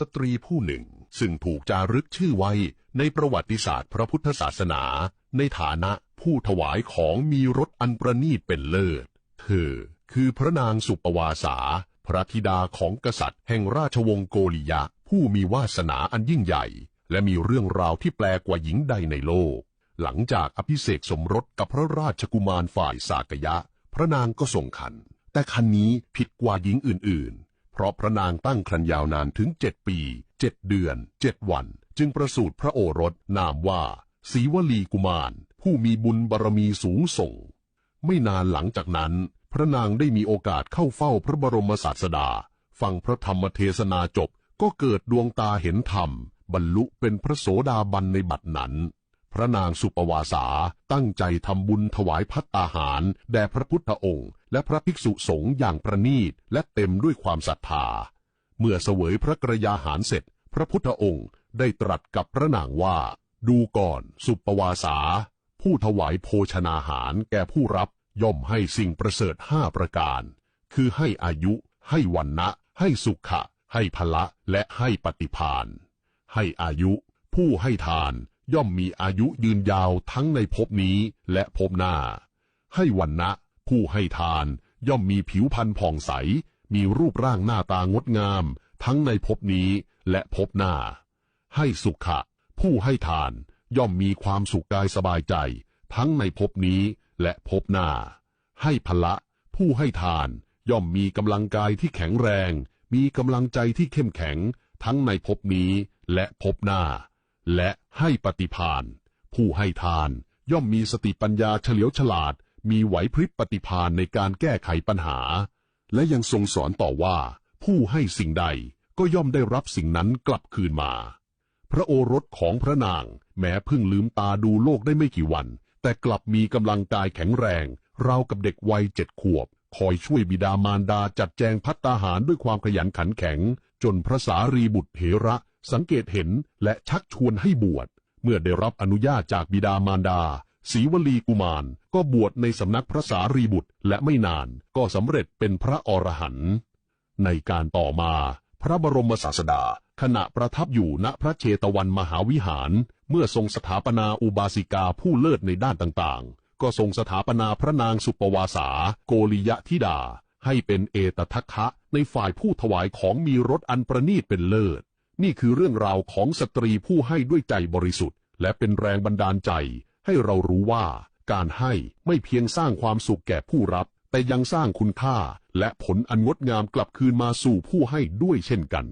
สตรีผู้หนึ่ง ซึ่งถูกจารึกชื่อไว้ในประวัติศาสตร์พระพุทธศาสนา ในฐานะผู้ถวายของมีรสอันประณีตเป็นเลิศ เธอคือพระนางสุปวาสา พระธิดาของกษัตริย์แห่งราชวงศ์โกริยะ ผู้มีวาสนาอันยิ่งใหญ่ และมีเรื่องราวที่แปลกว่าหญิงใดในโลก หลังจากอภิเษกสมรสกับพระราชกุมารฝ่ายสากยะ พระนางก็ส่งคัน แต่คันนี้ผิดกว่าหญิงอื่นๆ ราะพระนางตั้งครรภ์ยาวนานถึงเจ็ดปีเจ็ดเดือนเจ็ดวัน จึงประสูติพระโอรสนามว่าศรีวลีกุมาร ผู้มีบุญบารมีสูงส่ง ไม่นานหลังจากนั้น พระนางได้มีโอกาสเข้าเฝ้าพระบรมศาสดา ฟังพระธรรมเทศนาจบก็เกิดดวงตาเห็นธรรม บรรลุเป็นพระโสดาบันในบัดนั้น พระนางสุปวาสาตั้งใจทำบุญถวายพัตตาหาร แด่พระพุทธองค์ และพระภิกษุสงฆ์อย่างประณีตและเต็มด้วยความศรัทธา เมื่อเสวยพระกระยาหารเสร็จ พระพุทธองค์ได้ตรัสกับพระนางว่า ดูก่อนสุปวาสา ผู้ถวายโภชนาหารแก่ผู้รับย่อมให้สิ่งประเสริฐห้าประการ คือให้อายุ ให้วันนะให้สุขะ ให้พละ และให้ปฏิพานให้อายุ ผู้ให้ทาน ย่อมมีอายุยืนยาวทั้งในภพนี้และภพหน้า ให้วันนะผู้ให้ทานย่อมมีผิวพรรณผ่องใส มีรูปร่างหน้าตางดงาม ทั้งในภพนี้และภพหน้า ให้สุขะ ผู้ให้ทานย่อมมีความสุขกายสบายใจ ทั้งในภพนี้และภพหน้า ให้พละ ผู้ให้ทานย่อมมีกำลังกายที่แข็งแรง มีกำลังใจที่เข้มแข็ง ทั้งในภพนี้และภพหน้า และให้ปฏิพานผู้ให้ทานย่อมมีสติปัญญาเฉลียวฉลาด มีไหวพริบปฏิพานในการแก้ไขปัญหา และยังทรงสอนต่อว่า ผู้ให้สิ่งใดก็ย่อมได้รับสิ่งนั้นกลับคืนมา พระโอรสของพระนางแม้เพิ่งลืมตาดูโลกได้ไม่กี่วัน แต่กลับมีกำลังกายแข็งแรง ราวกับเด็กวัยเจ็ดขวบ คอยช่วยบิดามารดาจัดแจงพัตตาหารด้วยความขยันขันแข็ง จนพระสารีบุตรเถระ สังเกตเห็นและชักชวนให้บวช เมื่อได้รับอนุญาตจากบิดามารดาศรีวลีกุมารก็บวชในสำนักพระสารีบุตรและไม่นานก็สำเร็จเป็นพระอรหันต์ในการต่อมาพระบรมศาสดา ขณะประทับอยู่ณพระเชตวันมหาวิหาร เมื่อทรงสถาปนาอุบาสิกาผู้เลิศในด้านต่างๆ ก็ทรงสถาปนาพระนางสุปวาสา โกริยะธิดา ให้เป็นเอตทัคคะในฝ่ายผู้ถวายของมีรสอันประณีตเป็นเลิศ นี่คือเรื่องราวของสตรีผู้ให้ด้วยใจบริสุทธิ์ และเป็นแรงบันดาลใจ ให้เรารู้ว่า การให้ไม่เพียงสร้างความสุขแก่ผู้รับ แต่ยังสร้างคุณค่า และผลอันงดงามกลับคืนมาสู่ผู้ให้ด้วยเช่นกัน